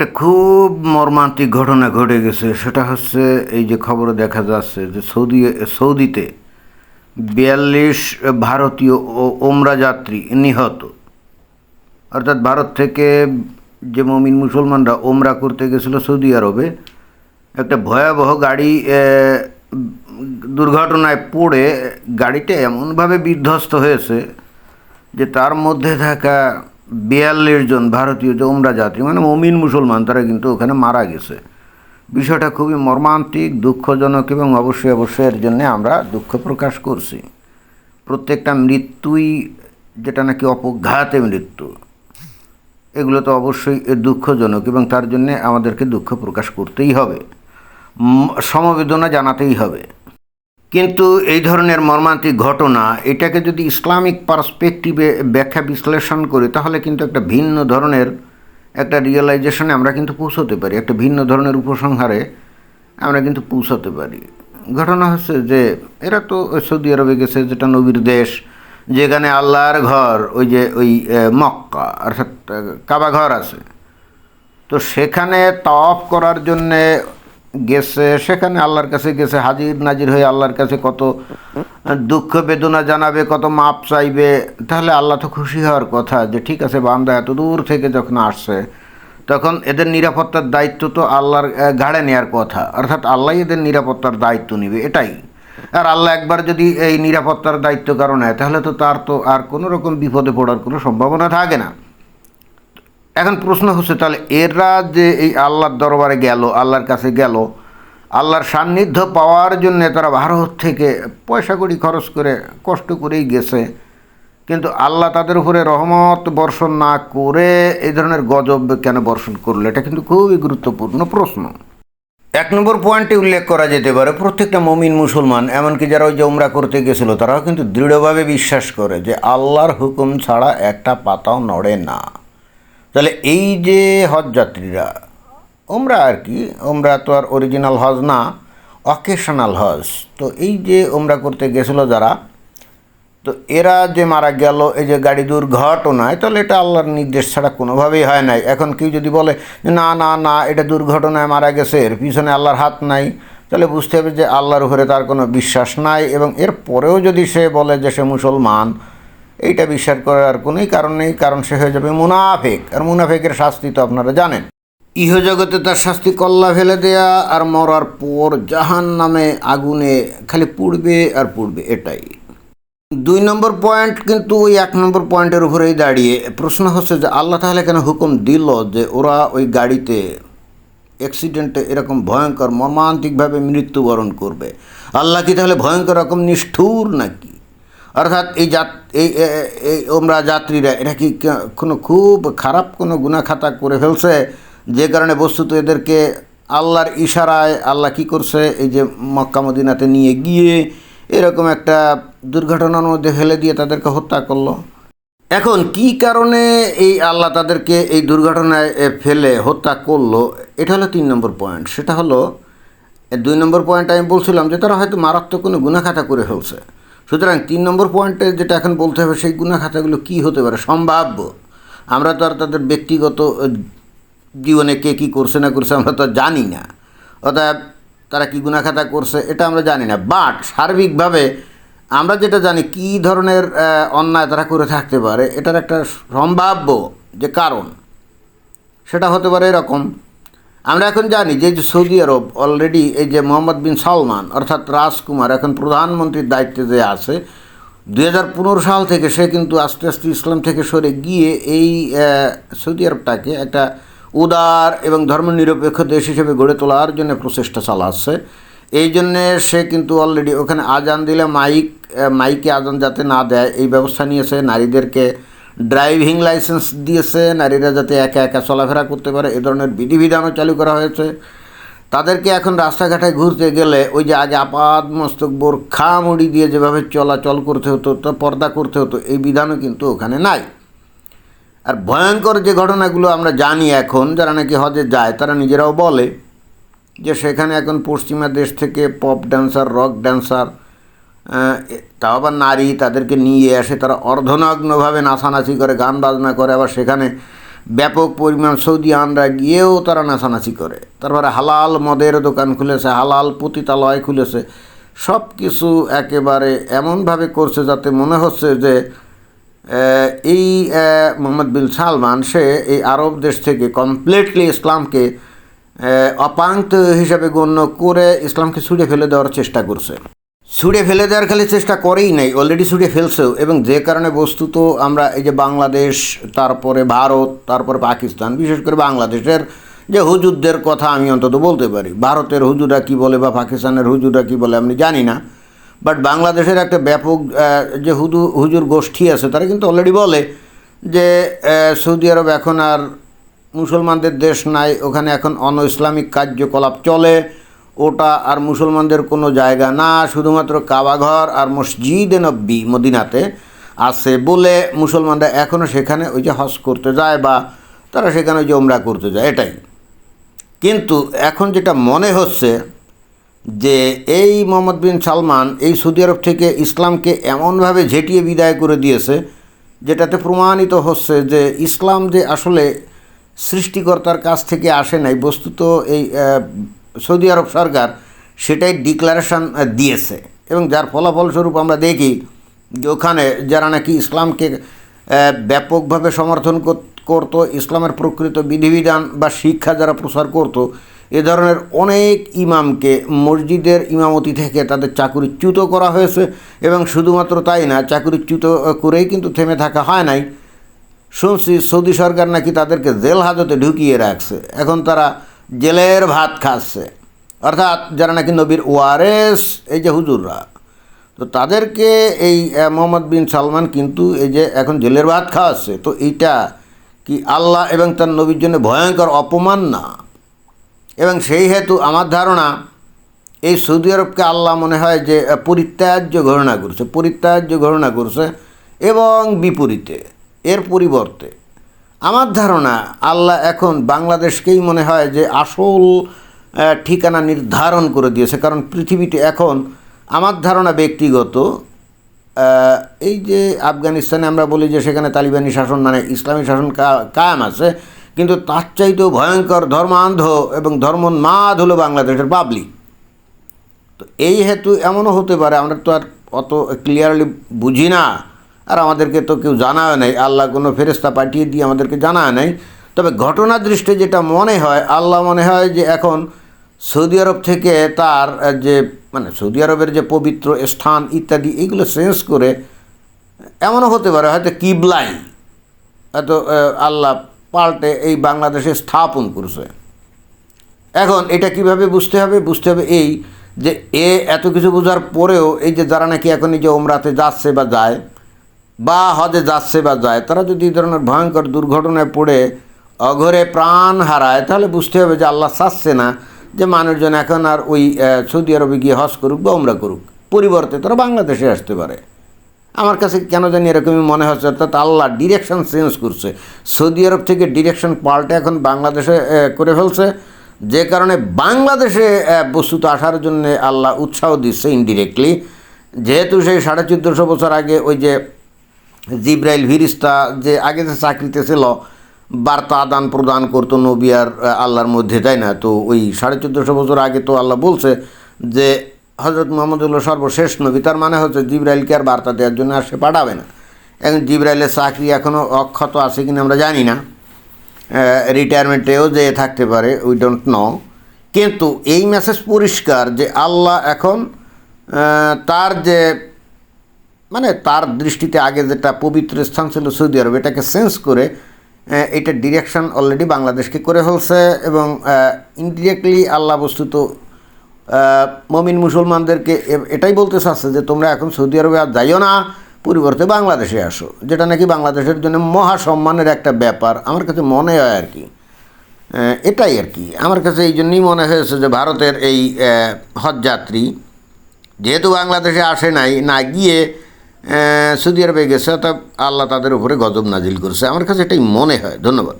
একটা খুব মর্মান্তিক ঘটনা ঘটে গেছে। সেটা হচ্ছে এই যে খবরে দেখা যাচ্ছে যে সৌদি, সৌদিতে বিয়াল্লিশ ভারতীয় ও, ওমরা যাত্রী নিহত। অর্থাৎ ভারত থেকে যে মমিন মুসলমানরা ওমরা করতে গেছিল সৌদি আরবে, একটা ভয়াবহ গাড়ি দুর্ঘটনায় পড়ে গাড়িটা এমনভাবে বিধ্বস্ত হয়েছে যে তার মধ্যে থাকা বিয়াল্লিশ জন ভারতীয় যে ওমরা যাত্রী মানে মমিন মুসলমান, তারা কিন্তু ওখানে মারা গেছে। বিষয়টা খুবই মর্মান্তিক, দুঃখজনক এবং অবশ্যই অবশ্যই এর জন্যে আমরা দুঃখ প্রকাশ করছি। প্রত্যেকটা মৃত্যুই যেটা নাকি অপঘাতে মৃত্যু, এগুলো তো অবশ্যই দুঃখজনক এবং তার জন্যে আমাদেরকে দুঃখ প্রকাশ করতেই হবে। সমবেদনা জানাতেই হবে। কিন্তু এই ধরনের মর্মান্তিক ঘটনা, এটাকে যদি ইসলামিক পার্সপেক্টিভে ব্যাখ্যা বিশ্লেষণ করি, তাহলে কিন্তু একটা ভিন্ন ধরনের একটা রিয়েলাইজেশনে আমরা কিন্তু পৌঁছতে পারি, একটা ভিন্ন ধরনের উপসংহারে আমরা কিন্তু পৌঁছতে পারি। ঘটনা হচ্ছে যে, এরা তো সৌদি আরবে গেছে, যেটা নবীর দেশ, যেখানে আল্লাহর ঘর, ওই যে, ওই মক্কা, অর্থাৎ কাবা ঘর আছে। তো সেখানে তফ করার জন্যে গেছে, সেখানে আল্লাহর কাছে গেছে, হাজির নাজির হয়ে আল্লাহর কাছে কত দুঃখ বেদনা জানাবে, কত মাপ চাইবে, তাহলে আল্লাহ তো খুশি হওয়ার কথা যে ঠিক আছে বান্দা এত দূর থেকে যখন আসছে, তখন এদের নিরাপত্তার দায়িত্ব তো আল্লাহর ঘাড়ে নেওয়ার কথা, অর্থাৎ আল্লাহ এদের নিরাপত্তার দায়িত্ব নেবে, এটাই। আর আল্লাহ একবার যদি এই নিরাপত্তার দায়িত্ব কারণ নেয়, তাহলে তো তার তো আর কোনো রকম বিপদে পড়ার কোনো সম্ভাবনা থাকে না। এখন প্রশ্ন হচ্ছে, তাহলে এরা যে এই আল্লাহর দরবারে গেল, আল্লাহর কাছে গেল, আল্লাহর সান্নিধ্য পাওয়ার জন্য তারা ভারত থেকে পয়সা কড়ি খরচ করে কষ্ট করেই গেছে, কিন্তু আল্লাহ তাদের উপরে রহমত বর্ষণ না করে এই ধরনের গজব কেন বর্ষণ করল? এটা কিন্তু খুবই গুরুত্বপূর্ণ প্রশ্ন। এক নম্বর পয়েন্টে উল্লেখ করা যেতে পারে, প্রত্যেকটা মমিন মুসলমান, এমনকি যারা ওই যে উমরা করতে গেছিল, তারাও কিন্তু দৃঢ়ভাবে বিশ্বাস করে যে আল্লাহর হুকুম ছাড়া একটা পাতাও নড়ে না। তাহলে এই যে হজ যাত্রীরা, ওমরা আর কি, ওমরা তো আর অরিজিনাল হজ না অকেশনাল হজ। তো এই যে ওমরা করতে গেছিল যারা, তো এরা যে মারা গেল, এই যে গাড়ি দুর্ঘটনায় তাহলে এটা আল্লাহর নির্দেশ ছাড়া কোনোভাবেই হয় নাই। এখন কেউ যদি বলে না না না, এটা দুর্ঘটনায় মারা গেছে, এর পিছনে আল্লাহর হাত নাই, তাহলে বুঝতে হবে যে আল্লাহর উপরে তার কোনো বিশ্বাস নাই এবং এর পরেও যদি সে বলে যে সে মুসলমান এইটা বিশ্বাস করার আর কোনোই কারণ নেই, কারণ সে হয়ে যাবে মুনাফেক। আর মুনাফেকের শাস্তি তো আপনারা জানেন। ইহজগতে তার শাস্তি কল্লা ফেলে দেয়া আর মরার পর জাহান নামে আগুনে খালি পুড়বে আর পুড়বে এটাই। দুই নম্বর পয়েন্ট কিন্তু ওই এক নম্বর পয়েন্টের উপরেই দাঁড়িয়ে প্রশ্ন হচ্ছে যে আল্লাহ তাহলে কেন হুকুম দিল যে ওরা ওই গাড়িতে অ্যাক্সিডেন্টে এরকম ভয়ঙ্কর মর্মান্তিকভাবে মৃত্যুবরণ করবে? আল্লাহ কি তাহলে ভয়ঙ্কর রকম নিষ্ঠুর নাকি? অর্থাৎ এই যাত এই এই ওমরা যাত্রীরা এটা কি কোনো খুব খারাপ কোনো গুণাখাতা করে ফেলছে? যে কারণে বস্তুত এদেরকে আল্লাহর ইশারায় আল্লাহ কি করছে? এই যে মক্কা মদিনাতে নিয়ে গিয়ে এরকম একটা দুর্ঘটনার মধ্যে ফেলে দিয়ে তাদেরকে হত্যা করল। এখন কি কারণে এই আল্লাহ তাদেরকে এই দুর্ঘটনায় ফেলে হত্যা করল? এটা হলো তিন নম্বর পয়েন্ট সেটা হলো দুই নম্বর পয়েন্ট আমি বলছিলাম যে তারা হয়তো মারাত্মক কোনো গুণাখাতা করে ফেলছে। সুতরাং তিন নম্বর পয়েন্টে যেটা এখন বলতে হবে, সেই গুণাখাতাগুলো কী হতে পারে? সম্ভাব্য। আমরা তো আর তাদের ব্যক্তিগত জীবনে কে কী করছে না করছে আমরা তো জানি না। অতএব তারা কী গুণাখাতা করছে, এটা আমরা জানি না। বাট সার্বিকভাবে আমরা যেটা জানি, কী ধরনের অন্যায় তারা করে থাকতে পারে, এটার একটা সম্ভাব্য যে কারণ, সেটা হতে পারে এরকম। আমরা এখন জানি যে সৌদি আরব অলরেডি এই যে মোহাম্মদ বিন সালমান, অর্থাৎ রাজকুমার, এখন প্রধানমন্ত্রীর দায়িত্বে যে আছে, দুই হাজার পনেরো সাল থেকে সে কিন্তু আস্তে আস্তে ইসলাম থেকে সরে গিয়ে এই সৌদি আরবটাকে একটা উদার এবং ধর্মনিরপেক্ষ দেশ হিসেবে গড়ে তোলার জন্য প্রচেষ্টা চালাচ্ছে। এই জন্যে সে কিন্তু অলরেডি ওখানে আজান দিলে মাইক মাইকে আজান যাতে না দেয়, এই ব্যবস্থা নিয়েছে। নারীদেরকে ড্রাইভিং লাইসেন্স দিয়েছে, নারীরা যাতে একা একা চলাফেরা করতে পারে, এ ধরনের বিধিবিধানও চালু করা হয়েছে। তাদেরকে এখন রাস্তাঘাটে ঘুরতে গেলে ওই যে আগে আপাদ মস্তক বোরখা মুড়ি দিয়ে যেভাবে চলাচল করতে হতো, তো পর্দা করতে হতো, এই বিধানও কিন্তু ওখানে নাই। আর ভয়ঙ্কর যে ঘটনাগুলো আমরা জানি এখন, যারা নাকি হজে যায়, তারা নিজেরাও বলে যে সেখানে এখন পশ্চিমা দেশ থেকে পপ ড্যান্সার রক ড্যান্সার তাও আবার নারী তাদেরকে নিয়ে আসে, তারা অর্ধনগ্নভাবে নাচানাচি করে, গান বাজনা করে, আবার সেখানে ব্যাপক পরিমাণ সৌদি আনরা গিয়েও তারা নাচানাচি করে। তারপরে হালাল মদের দোকান খুলেছে, হালাল পতিতালয় খুলেছে সব কিছু একেবারে এমনভাবে করছে যাতে মনে হচ্ছে যে এই মোহাম্মদ বিন সালমান, সে এই আরব দেশ থেকে কমপ্লিটলি ইসলামকে অপাঙ্ক্ত হিসাবে গণ্য করে ইসলামকে ছুঁড়ে ফেলে দেওয়ার চেষ্টা করছে। ছুঁড়ে ফেলে দেওয়ার খালি চেষ্টা করেই নাই অলরেডি ছুঁড়ে ফেলছেও এবং যে কারণে বস্তুত আমরা এই যে বাংলাদেশ, তারপরে ভারত, তারপরে পাকিস্তান, বিশেষ করে বাংলাদেশের যে হুজুরদের কথা আমি অন্তত বলতে পারি। ভারতের হুজুরা কি বলে বা পাকিস্তানের হুজুরা কি বলে আমি জানি না। বাট বাংলাদেশের একটা ব্যাপক যে হুদু, হুজুর গোষ্ঠী আছে, তারা কিন্তু অলরেডি বলে যে সৌদি আরব এখন আর মুসলমানদের দেশ নাই, ওখানে এখন অন ইসলামিক কার্যকলাপ চলে। ওটা আর মুসলমানদের কোনো জায়গা না, শুধুমাত্র কাবাঘর আর মসজিদে নব্বী মদিনাতে আছে বলে মুসলমানরা এখনও সেখানে ওই যে হজ করতে যায় বা তারা সেখানে ওই যে ওমরা করতে যায়, এটাই। কিন্তু এখন যেটা মনে হচ্ছে যে এই মোহাম্মদ বিন সালমান এই সৌদি আরব থেকে ইসলামকে এমনভাবে ঝেঁটিয়ে বিদায় করে দিয়েছে, যেটাতে প্রমাণিত হচ্ছে যে ইসলাম যে আসলে সৃষ্টিকর্তার কাছ থেকে আসে নাই, বস্তুত এই সৌদি আরব সরকার সেটাই ডিক্লারেশন দিয়েছে। এবং যার ফলাফলস্বরূপ আমরা দেখি যে ওখানে যারা নাকি ইসলামকে ব্যাপকভাবে সমর্থন কর- করতো, ইসলামের প্রকৃত বিধিবিধান বা শিক্ষা যারা প্রসার করত, এ ধরনের অনেক ইমামকে মসজিদের ইমামতি থেকে তাদের চাকুরিচ্যুত করা হয়েছে এবং শুধুমাত্র তাই না, চাকুরিচ্যুত করেই কিন্তু থেমে থাকা হয় নাই। শুনছি সৌদি সরকার নাকি তাদেরকে জেল হাজতে ঢুকিয়ে রাখছে। এখন তারা জেলের ভাত খাচ্ছে। অর্থাৎ যারা নাকি নবীর ওয়ারেস, এই যে হুজুররা, তো তাদেরকে এই মোহাম্মদ বিন সালমান কিন্তু এই যে এখন জেলের ভাত খাওয়াচ্ছে, তো এইটা কি আল্লাহ এবং তার নবীর জন্য ভয়ঙ্কর অপমান না? এবং সেই হেতু আমার ধারণা, এই সৌদি আরবকে আল্লাহ মনে হয় যে পরিত্যাজ্য ঘোষণা করছে, পরিত্যাজ্য ঘোষণা করছে এবং বিপরীতে, এর পরিবর্তে। আমার ধারণা আল্লাহ এখন বাংলাদেশকেই মনে হয় যে আসল ঠিকানা নির্ধারণ করে দিয়েছে। কারণ পৃথিবীতে এখন আমার ধারণা ব্যক্তিগত এই যে আফগানিস্তানে আমরা বলি যে সেখানে তালিবানি শাসন মানে ইসলামী শাসন কায়েম আছে, কিন্তু তার চাইতেও ভয়ঙ্কর ধর্মান্ধ এবং ধর্মোন্মাদ হলো বাংলাদেশের পাবলিক। তো এই হেতু এমনও হতে পারে, আমরা তো আর অত ক্লিয়ারলি বুঝি না। আর আমাদেরকে তো কেউ জানায় নাই। আল্লাহ কোনো ফেরেস্তা পাঠিয়ে দিয়ে আমাদেরকে জানায় নাই। তবে ঘটনা দৃষ্টে যেটা মনে হয়, আল্লাহ মনে হয় যে এখন সৌদি আরব থেকে তার যে মানে সৌদি আরবের যে পবিত্র স্থান ইত্যাদি এইগুলো চেঞ্জ করে এমনও হতে পারে, হয়তো কিবলাই, হয়তো আল্লাহ পাল্টে এই বাংলাদেশে স্থাপন করছে। এখন এটা কীভাবে বুঝতে হবে? বুঝতে হবে এই যে, এ এত কিছু বোঝার পরেও এই যে যারা নাকি এখন এই যে ওমরাতে যাচ্ছে বা যায় বা হজে যাচ্ছে বা যায়, তারা যদি এই ধরনের ভয়ঙ্কর দুর্ঘটনায় পড়ে, অঘরে প্রাণ হারায়, তাহলে বুঝতে হবে যে আল্লাহ চাচ্ছে না যে মানুষজন এখন আর ওই সৌদি আরবে গিয়ে হজ করুক বা ওমরা করুক। পরিবর্তে তারা বাংলাদেশে আসতে পারে। আমার কাছে কেন জানি এরকমই মনে হচ্ছে, অর্থাৎ আল্লাহ ডিরেকশন চেঞ্জ করছে। সৌদি আরব থেকে ডিরেকশন পাল্টে এখন বাংলাদেশে করে ফেলছে। যে কারণে বাংলাদেশে বস্তুত আসার জন্য আল্লাহ উৎসাহ দিচ্ছে ইনডিরেক্টলি যেহেতু সেই সাড়ে চোদ্দোশো বছর আগে ওই যে জিব্রাইল ফিরিস্তা যে আগে যে চাকরিতে ছিল, বার্তা আদান প্রদান করতো নবী আর আল্লাহর মধ্যে, তাই না? তো ওই সাড়ে চোদ্দোশো বছর আগে তো আল্লাহ বলছে যে হজরত মোহাম্মদুল্লাহ সর্বশেষ নবী, তার মানে হচ্ছে জিব্রাইলকে আর বার্তা দেওয়ার জন্য আর সে পাঠাবে না। এখন জিব্রাইলের চাকরি এখনও অক্ষত আছে কিনা আমরা জানি না। রিটায়ারমেন্টেও যে থাকতে পারে উই ডোন্ট নো কিন্তু এই মেসেজ পরিষ্কার যে আল্লাহ এখন তার যে মানে তার দৃষ্টিতে আগে যেটা পবিত্র স্থান ছিল সৌদি আরব, এটাকে চেঞ্জ করে এটা ডিরেকশন অলরেডি বাংলাদেশকে করে ফেলছে এবং ইনডিরেক্টলি আল্লাহ বস্তুত মমিন মুসলমানদেরকে এটাই বলতে চাচ্ছে যে তোমরা এখন সৌদি আরবে আর যাইও না, পরিবর্তে বাংলাদেশে আসো। যেটা নাকি বাংলাদেশের জন্য মহা সম্মানের একটা ব্যাপার, আমার কাছে মনে হয় আর কি। এটাই আর কি। আমার কাছে এই জন্যই মনে হয়েছে যে ভারতের এই হজযাত্রী, যেহেতু বাংলাদেশে আসে নাই, না গিয়ে সৌদি আরবে গেছে, অর্থাৎ আল্লাহ তাদের উপরে গজব নাজিল করছে। আমার কাছে এটাই মনে হয়। ধন্যবাদ।